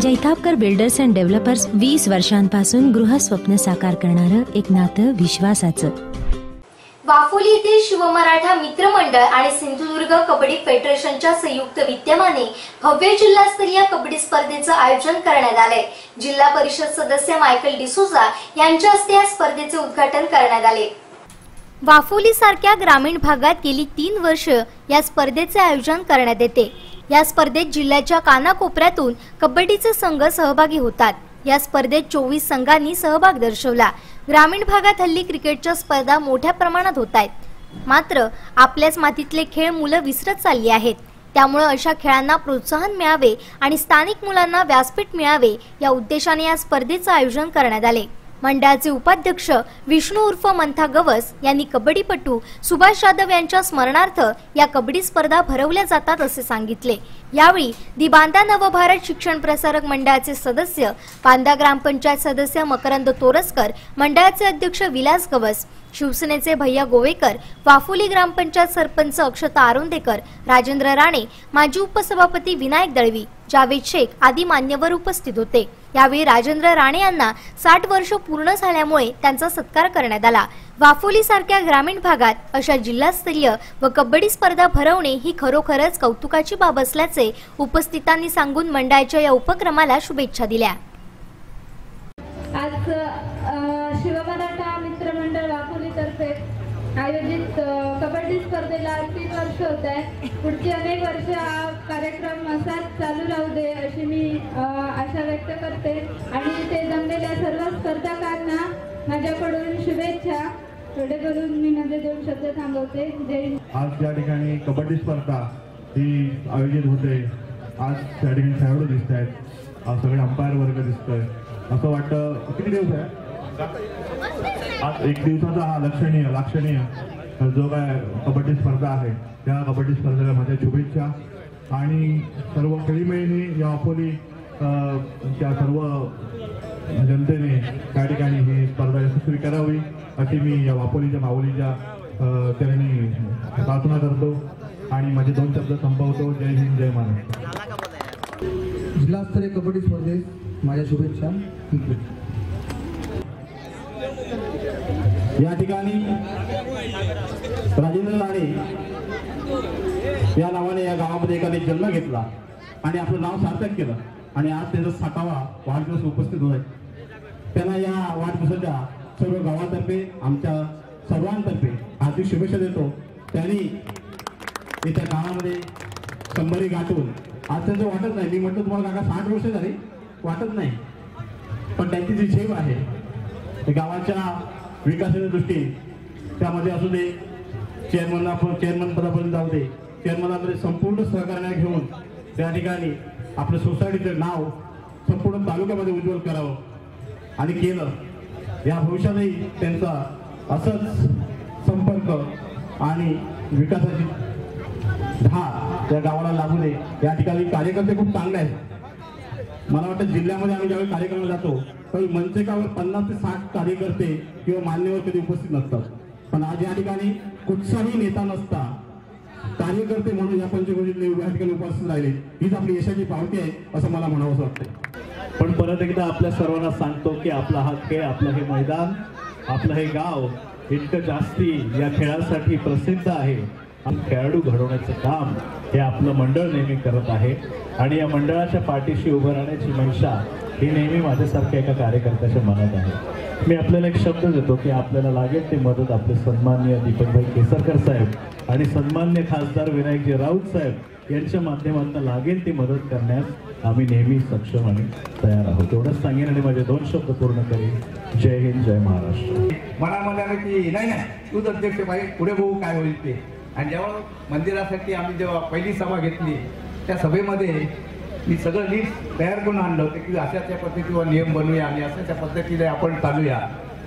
Jaitapkar builders and developers वीस वर्षांपासून गृहस्वप्न साकार करणारं एक नातं विश्वासाचं. वाफोली येथील शिवमराठा मित्र मंडळ आणि सिंधुदुर्ग कबड्डी फेडरेशनच्या संयुक्त विद्यमाने भव्य जिल्हास्तरीय कबड्डी स्पर्धेचं आयोजन करण्यात आलंय. जिल्हा परिषद सदस्य मायकल डिसोजा यांच्या हस्ते या स्पर्धेचे उद्घाटन करण्यात आले. वाफोली सारख्या ग्रामीण भागात गेली तीन वर्ष या स्पर्धेचे आयोजन करण्यात येते. या स्पर्धेत जिल्ह्याच्या कानाकोपऱ्यातून कबड्डीचे संघ सहभागी होतात. या स्पर्धेत चोवीस संघांनी सहभाग दर्शवला. ग्रामीण भागात हल्ली क्रिकेटच्या स्पर्धा मोठ्या प्रमाणात होत आहेत. मात्र आपल्याच मातीतले खेळ मुलं विसरत चालली आहेत. त्यामुळे अशा खेळांना प्रोत्साहन मिळावे आणि स्थानिक मुलांना व्यासपीठ मिळावे या उद्देशाने या स्पर्धेचं आयोजन करण्यात आले. मंडळाचे उपाध्यक्ष विष्णू उर्फ मंथा गवस यांनी कबड्डीपटू सुभाष जाधव यांच्या स्मरणार्थ या कबड्डी स्पर्धा भरवल्या जातात असे सांगितले. यावेळी दि बांदा नवभारत शिक्षण प्रसारक मंडळाचे सदस्य बांदा ग्रामपंचायत सदस्य मकरंद तोरसकर मंडळाचे अध्यक्ष विलास गवस शिवसेनेचे भैया गोवेकर वाफोली ग्रामपंचायत सरपंच अक्षता आरोंदेकर राजेंद्र राणे माजी उपसभापती विनायक दळवी जावेद शेख आदी मान्यवर उपस्थित होते. यावेळी राजेंद्र राणे यांना साठ वर्ष पूर्ण झाल्यामुळे त्यांचा सत्कार करण्यात आला. वाफोली सारख्या ग्रामीण भागात अशा जिल्हास्तरीय व कबड्डी स्पर्धा भरवणे ही खरोखरच कौतुकाची बाब असल्याचे उपस्थितांनी सांगून मंडळाच्या या उपक्रमाला शुभेच्छा दिल्या. आज शिवमराठा मित्रमंडळ वाफोलीतर्फे आयोजित कबड्डी स्पर्धेला तीन वर्ष होत आहे पुढची अनेक वर्ष हा कार्यक्रम असाच चालू राहू दे अशी मी आशा व्यक्त करते. आणि इथे जमलेल्या सर्व स्पर्धकांना माझ्याकडून शुभेच्छा. थोडे करून मी माझे दोन शब्द थांबवते. जय. आज या ठिकाणी कबड्डी स्पर्धा ही आयोजित होते आज त्या ठिकाणी खेळाडू दिसत आहेत. आज सगळे अंपायर वर्ग दिसतोय. असं वाटतं किती दिवस आहे. आज एक दिवसाचा हा लक्षणीय लाक्षणीय जो काय कबड्डी स्पर्धा आहे त्या कबड्डी स्पर्धेला माझ्या शुभेच्छा. आणि सर्व खेळीमेळीने या अपोली त्या सर्व जनतेने त्या ठिकाणी ही स्पर्धा यशस्वी करावी. अशी मी या वापोलीच्या माऊलीच्या त्यांनी प्रार्थना करतो. आणि माझे दोन शब्द संपवतो. जय हिंद जय महाराष्ट्र. जिल्हास्तरीय कबड्डी स्पर्धेत माझ्या शुभेच्छा. या ठिकाणी राजेंद्र राणे या नावाने या गावामध्ये एकाने जन्म घेतला आणि आपलं नाव सार्थक केलं. आणि आज त्याचा साठावा वाढदिवस उपस्थित होत आहे. त्यांना या वाढदिवसाच्या सर्व गावातर्फे आमच्या सर्वांतर्फे हार्दिक शुभेच्छा देतो. त्यांनी येत्या काळामध्ये शंभरी गाठून आज त्यांचं वाटत नाही मी म्हटलं तुम्हाला काका साठ वर्ष झाली वाटत नाही. पण त्यांची जी झेप आहे ते गावाच्या विकासाच्या दृष्टी त्यामध्ये असू दे चेअरमन आपण चेअरमन पदापर्यंत जाऊ दे. चेअरमनामध्ये संपूर्ण सहकार्य घेऊन त्या ठिकाणी आपलं सोसायटीचं नाव संपूर्ण तालुक्यामध्ये उज्ज्वल करावं आणि केलं. या भविष्यातही त्यांचा असंच संपर्क आणि विकासाची धार त्या गावाला लागू दे. या ठिकाणी कार्यकर्ते खूप चांगले आहेत. मला वाटतं जिल्ह्यामध्ये आम्ही ज्यावेळी कार्यक्रमाला जातो काही मंचकावर पन्नास ते साठ कार्यकर्ते किंवा मान्यवर कधी उपस्थित नसतात. पण आज या ठिकाणी कुठचाही नेता नसता कार्यकर्ते म्हणून या पंचक्रोशीतले या ठिकाणी उपस्थित राहिले हीच आपली यशाची पावती आहे असं मला म्हणावं असं वाटतं पण परत एकदा आपल्या सर्वांना सांगतो की आपला हा खेळ आपलं हे मैदान आपलं हे गाव इतकं जास्ती या खेळासाठी प्रसिद्ध आहे. आणि खेळाडू घडवण्याचं काम हे आपलं मंडळ नेहमी करत आहे. आणि या मंडळाच्या पाठीशी उभं राहण्याची मनशा ही नेहमी माझ्यासारख्या एका कार्यकर्त्याच्या मनात आहे. मी आपल्याला एक शब्द देतो की आपल्याला लागेल ते मदत आपले सन्माननीय दीपकभाई केसरकर साहेब आणि सन्मान्य खासदार विनायकजी राऊत साहेब यांच्या माध्यमातून लागेल ती मदत करण्यास आम्ही नेहमी सक्षम आणि तयार आहोत. एवढंच सांगेन आणि माझे दोन शब्द पूर्ण करेन. जय हिंद जय महाराष्ट्र. मला आलं की नाही नाही तूच अध्यक्ष पाहिजे पुढे बघू काय होईल ते. आणि जेव्हा मंदिरासाठी आम्ही जेव्हा पहिली सभा घेतली त्या सभेमध्ये मी सगळं लिस्ट तयार करून आणलं होतं की अशा त्या पद्धतीवर नियम बनवूया आणि अशा त्या पद्धतीने आपण चालूया.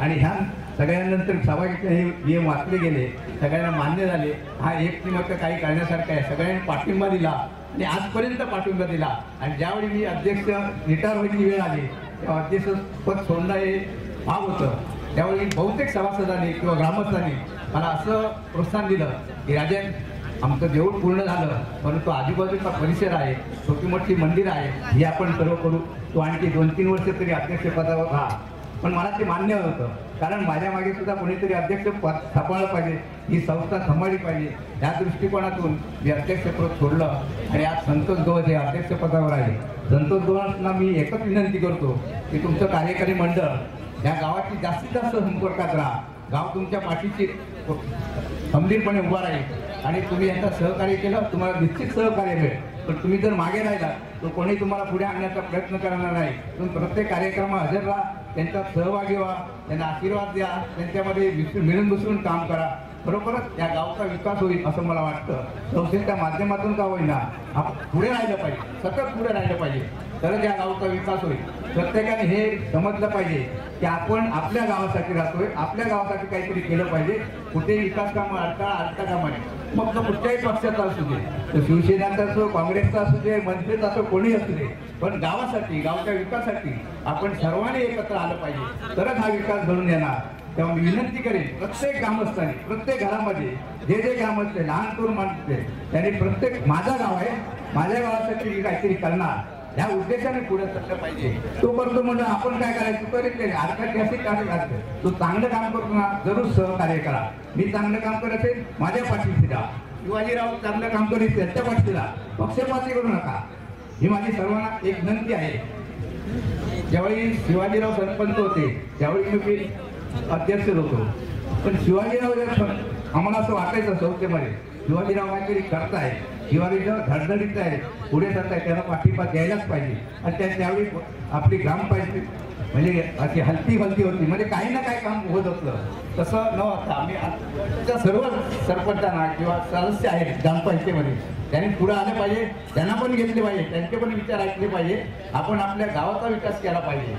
आणि ह्या सगळ्यांनंतर सामाजिक हे नियम वाचले गेले सगळ्यांना मान्य झाले. हा एक मत काही करण्यासारखं आहे. सगळ्यांनी पाठिंबा दिला आणि आजपर्यंत पाठिंबा दिला. आणि ज्यावेळी मी अध्यक्ष रिटायर व्हायची वेळ आली तेव्हा अध्यक्ष पद सोडणं हे भाग होतं. त्यावेळी बहुतेक सभासदांनी किंवा ग्रामस्थांनी मला असं प्रोत्साहन दिलं की राजन आमचं देऊळ पूर्ण झालं परंतु आजूबाजूचा परिसर आहे छोटी मोठी मंदिर आहे हे आपण सर्व करू. तो आणखी दोन तीन वर्ष तरी अध्यक्षपदावर राहा. पण मला ते मान्य होतं कारण माझ्या मागे सुद्धा कोणीतरी अध्यक्ष पद सांभाळलं पाहिजे ही संस्था सांभाळली पाहिजे. या दृष्टिकोनातून मी अध्यक्षपद सोडलं आणि आज संतोष गवत हे अध्यक्षपदावर आहे. संतोष गवसना मी एकच विनंती करतो की तुमचं कार्यकारी मंडळ या गावाची जास्तीत जास्त संपर्कात राहा. गाव तुमच्या पाठीची खंबीरपणे उभा राहील. आणि तुम्ही यांचा सहकार्य केलं तुम्हाला निश्चित सहकार्य मिळेल. पण तुम्ही जर मागे राहिला तर कोणी तुम्हाला पुढे आणण्याचा प्रयत्न करणार नाही. तुम्ही प्रत्येक कार्यक्रमात हजर राहा त्यांचा सहभागी व्हा त्यांना आशीर्वाद द्या त्यांच्यामध्ये मिळून मिसळून काम करा. बरोबरच या गावचा विकास होईल असं मला वाटतं. संस्थेच्या माध्यमातून का होईना आपण पुढे राहिलं पाहिजे सतत पुढे राहिलं पाहिजे. तरच या गावचा विकास होईल. प्रत्येकाने हे समजलं पाहिजे की आपण आपल्या गावासाठी राहतोय आपल्या गावासाठी काहीतरी केलं पाहिजे. कुठेही विकास कामं अडथळा अडता कामा नये मग तो कुठल्याही पक्षाचा असू दे. तो शिवसेनेचा असो काँग्रेसचा असू दे मनसेचा असो कोणी असू दे. पण गावासाठी गावच्या विकासासाठी आपण सर्वांनी एकत्र आलं पाहिजे. तरच हा विकास घडून येणार. तेव्हा मी विनंती करेन प्रत्येक ग्रामस्थांनी प्रत्येक घरामध्ये जे जे ग्राम असते लहान तरुण माणसं त्यांनी प्रत्येक माझा गाव आहे. माझ्या गावासाठी मी काहीतरी करणार. या उद्देशाने पुढे चाललं पाहिजे. तो करतो म्हणजे आपण काय करायचं? करीत नाही. आता असे कार्य करायचं तो चांगलं काम करतो ना जरूर सहकार्य करा. मी चांगलं काम करत असेल माझ्या पाठीशी जा. शिवाजीराव चांगलं काम करीत त्यांच्या पाठीशी जा. पक्षपाती करू नका. ही माझी सर्वांना एक विनंती आहे. ज्यावेळी शिवाजीराव सरपंच होते त्यावेळी मी अध्यक्ष होतो. पण शिवाजीराव जर आम्हाला असं वाटायचं संस्थेमध्ये शिवाजीराव काहीतरी करताय शिवाजीराव धडधडीत आहे पुढे जात आहेत त्याला पाठिंबा द्यायलाच पाहिजे. आणि त्या त्यावेळी आपली ग्रामपंचायत म्हणजे अशी हलती हलती होती म्हणजे काही ना काही काम होत असलं. तसं न होता आम्ही सर्व सरपंचांना किंवा सदस्य आहेत ग्रामपंचायतीमध्ये त्यांनी पुढे आले पाहिजे. त्यांना पण घेतले पाहिजे. त्यांचे पण विचार ऐकले पाहिजे. आपण आपल्या गावाचा विकास केला पाहिजे.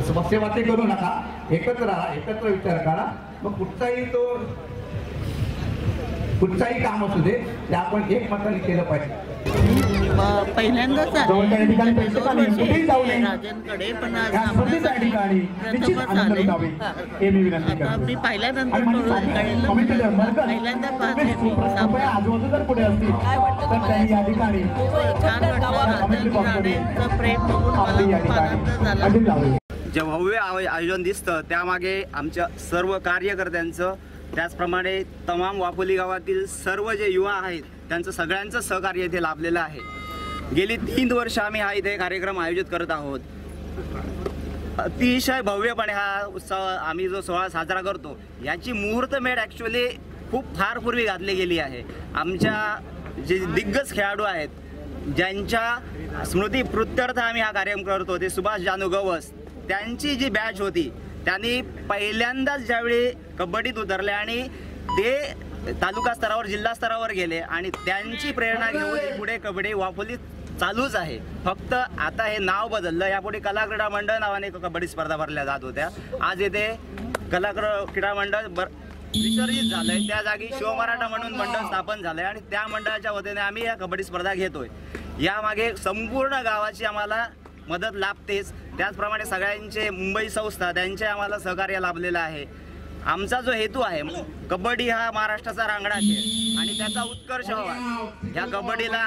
असं पक्षपाती करू नका. एकत्र राहा. एकत्र विचार करा. मग कुठचाही तो कुठचाही काम असू दे. ते आपण एकमताने केलं पाहिजे. प- पहिल्यांदाच आले. जवळच्या ठिकाणी पैसे दोन काढले, वर्षे कुठेही जाऊ नये. राजांकडे पण आज या स्पर्धेच्या आम्हाला ठिकाणी निश्चित प्रथमच आनंद आले लुटावे हे. मी विनंती आता करतो. मी पहिल्यानंतर आणि माझी कळलं- साधी कळलं. कमेंट केलं, पहिल्यांदा पाहते छान वाटलं. प्रेम बघून मला लावली जे भव्य आयो- आयोजन दिसतं त्यामागे आमच्या सर्व कार्यकर्त्यांचं त्याचप्रमाणे तमाम वापोली गावातील सर्व जे युवा आहेत त्यांचं सगळ्यांचं सहकार्य इथे लाभलेलं आहे. गेली तीन वर्ष आम्ही हा इथे कार्यक्रम आयोजित करत आहोत. अतिशय भव्यपणे हा उत्सव आम्ही जो सोहळा साजरा करतो याची मुहूर्तमेढ ॲक्च्युली खूप फार पूर्वी घातली गेली आहे. आमच्या जे दिग्गज खेळाडू आहेत ज्यांच्या स्मृती प्रत्यर्थ आम्ही हा कार्यक्रम करतो ते सुभाष जानू गवस. त्यांची जी बॅच होती त्यांनी पहिल्यांदाच ज्यावेळी कबड्डीत उतरले आणि ते तालुका स्तरावर जिल्हा स्तरावर गेले आणि त्यांची प्रेरणा घेऊन पुढे कबड्डी वाफोलीत चालूच आहे. फक्त आता हे नाव बदललं. यापुढे कला क्रीडा मंडळ नावाने कबड्डी स्पर्धा भरल्या जात होत्या. आज येथे कला क्र- क्रीडा मंडळ बर विसर्जित झालंय. त्या जागी शिवमराठा म्हणून मंडळ स्थापन झालंय आणि त्या मंडळाच्या वतीने आम्ही या कबड्डी स्पर्धा घेतोय. यामागे संपूर्ण गावाची आम्हाला मदत लाभतेच. त्याचप्रमाणे सगळ्यांचे मुंबई संस्था त्यांचे आम्हाला सहकार्य लाभलेलं आहे. आमचा जो हेतू आहे कबड्डी हा महाराष्ट्राचा रांगडा खेळ. आणि त्याचा उत्कर्ष हवा ह्या कबड्डीला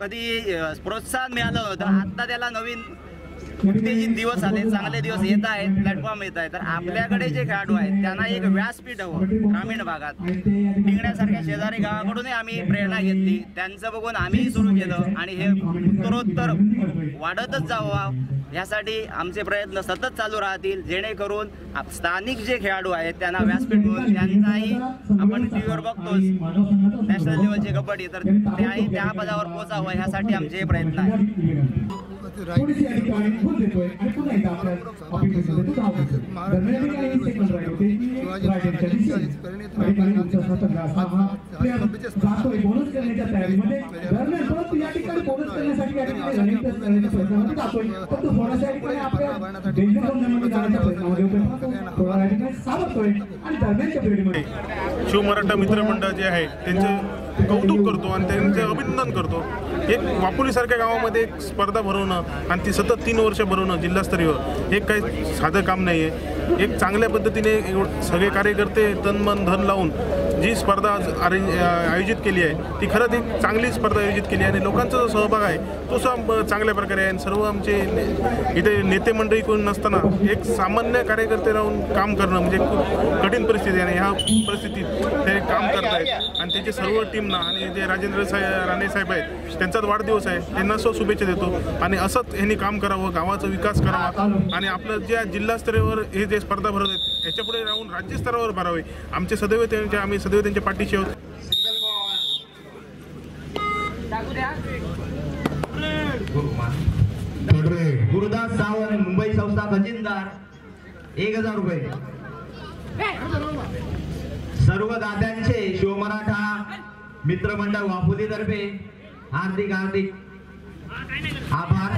कधी प्रोत्साहन मिळालं तर आता त्याला नवीन उत्तेजित दिवस आले चांगले दिवस येत आहेत प्लॅटफॉर्म येत आहे तर आपल्याकडे जे खेळाडू आहेत त्यांना एक व्यासपीठ हवं ग्रामीण भागात. टिंगण्यासारख्या शेजारी गावाकडूनही आम्ही प्रेरणा घेतली. त्यांचं बघून आम्हीही सुरू केलं आणि हे उत्तरोत्तर वाढतच जावं. यासाठी आमचे प्रयत्न सतत चालू राहतील जेणेकरून स्थानिक जे खेळाडू आहेत त्यांना व्यासपीठ मिळून त्यांनाही आपण टी व्हीवर बघतोच नॅशनल लेवलची कबड्डी तर त्याही त्या पदावर पोहोचावं ह्यासाठी आमचे हे प्रयत्न आहेत. एक बोनस करण्यासाठी या ठिकाणी प्रयत्नामध्ये जातोय या ठिकाणी आपल्या डेंजर प्रयत्नामध्ये थोडा या ठिकाणी सावरतोय आणि दरम्यानच्या पिरियडमध्ये शिवमराठा मित्रमंडळ जे आहे त्यांचे कौतुक करतो आणि त्यांचे अभिनंदन करतो. एक वापोलीसारख्या गावामध्ये एक स्पर्धा भरवणं आणि ती सतत तीन वर्ष भरवणं जिल्हास्तरीय हे काही साधं काम नाही आहे एक चांगल्या पद्धतीने एवढ- सगळे कार्यकर्ते तन मन धन लावून जी स्पर्धा आज अरेंज आयोजित केली आहे ती खरंच एक चांगली स्पर्धा आयोजित केली आहे आणि लोकांचा जो सहभाग आहे तो सुद्धा चांगल्या प्रकारे आहे. आणि सर्व आमचे इथे नेते मंडळी कोण नसताना एक सामान्य कार्यकर्ते राहून काम करणं म्हणजे खूप कठीण परिस्थिती आहे आणि ह्या परिस्थितीत ते काम करत आहेत. आणि त्याचे सर्व टीमना आणि जे राजेंद्र साहेब राणे साहेब आहेत त्यांचाच वाढदिवस आहे त्यांना सुद्धा शुभेच्छा देतो. आणि असंच ह्यांनी काम करावं गावाचा विकास करावा. आणि आपलं ज्या जिल्हास्तरीयवर हे जे स्पर्धा भरत आहेत राहून राज्यस्तरावर भरावे. आमचे सदैव त्यांच्या आम्ही सदैव त्यांच्या पाठीशी आहोत. गुरुदास सावंत मुंबई संस्था खजिनदार. एक हजार रुपये. सर्व दात्यांचे शिवमराठा मित्रमंडळ वाफुली तर्फे हार्दिक हार्दिक आभार.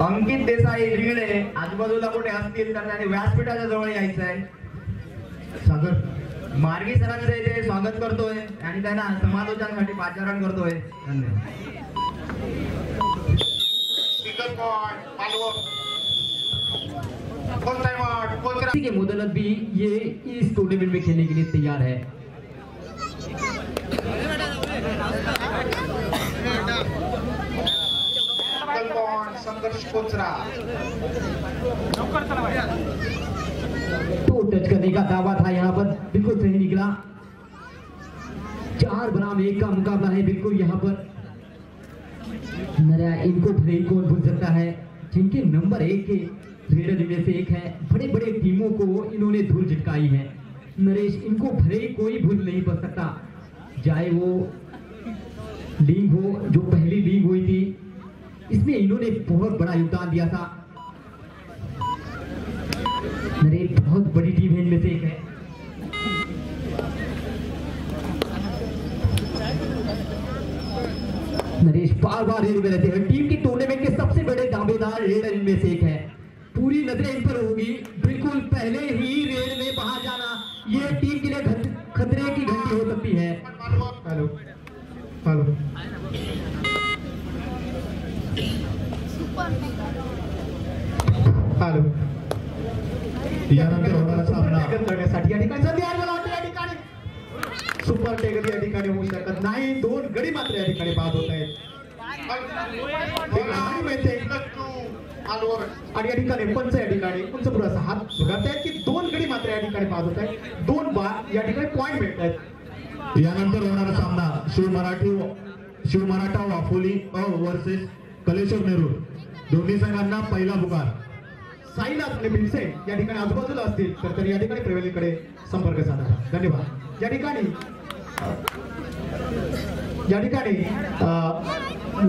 अंकित देसाई रिंगणे आजूबाजूला कुठे असतील तर त्यांनी व्यासपीठाच्या जवळ यायचं आहे सागर मार्गी इथे स्वागत करतोय आणि त्यांना समालोचनासाठी पाचारण करतोय. धन्यवाद. के मुदलत भी ये इस टूर्नामेंट में खेलने के लिए तैयार है. संघर्ष तो टच करने का दावा था यहाँ पर। बिल्कुल सही निकला चार बनाम एक का मुकाबला है, बिल्कुल यहाँ पर। नया इनको भले ही कौन भूल सकता है, जिनके नंबर एक के रेडर में से एक है। बड़े बड़े टीमों को इन्होंने धूल झटकाई है। नरेश, इनको भले ही कोई भूल नहीं पा सकता। चाहे वो लीग हो, जो पहली लीग हुई थी, इसमें इन्होंने बहुत बड़ा योगदान दिया था। नरेश बहुत बड़ी टीम है इनमें से एक है। नरेश बार बार रेड में रहते हैं। टीम के सामना करण्यासाठी या ठिकाणी संधी आलेला वाटते या ठिकाणी. सुपर टेगर या ठिकाणी होऊ शकत नाही. दोन गडी मात्र या ठिकाणी बाद होत आहेत. आणि या ठिकाणी पंच या ठिकाणी. उंच पुढे हात झुगारत आहेत की दोन गडी मात्र या ठिकाणी बाद होत आहेत. दोन बाद या ठिकाणी पॉईंट भेटत आहेत. यानंतर होणारा सामना शिव मराठी शिव मराठा वाफोली वर्सेस कलेश्वर नेरूर दोन्ही संघांना पहिला पुकार. साईनाथ आपले भीमसेन या ठिकाणी आजूबाजूला असतील तर तर या ठिकाणी प्रवेलीकडे संपर्क साधा धन्यवाद. या ठिकाणी या ठिकाणी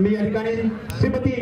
मी या ठिकाणी श्रीमती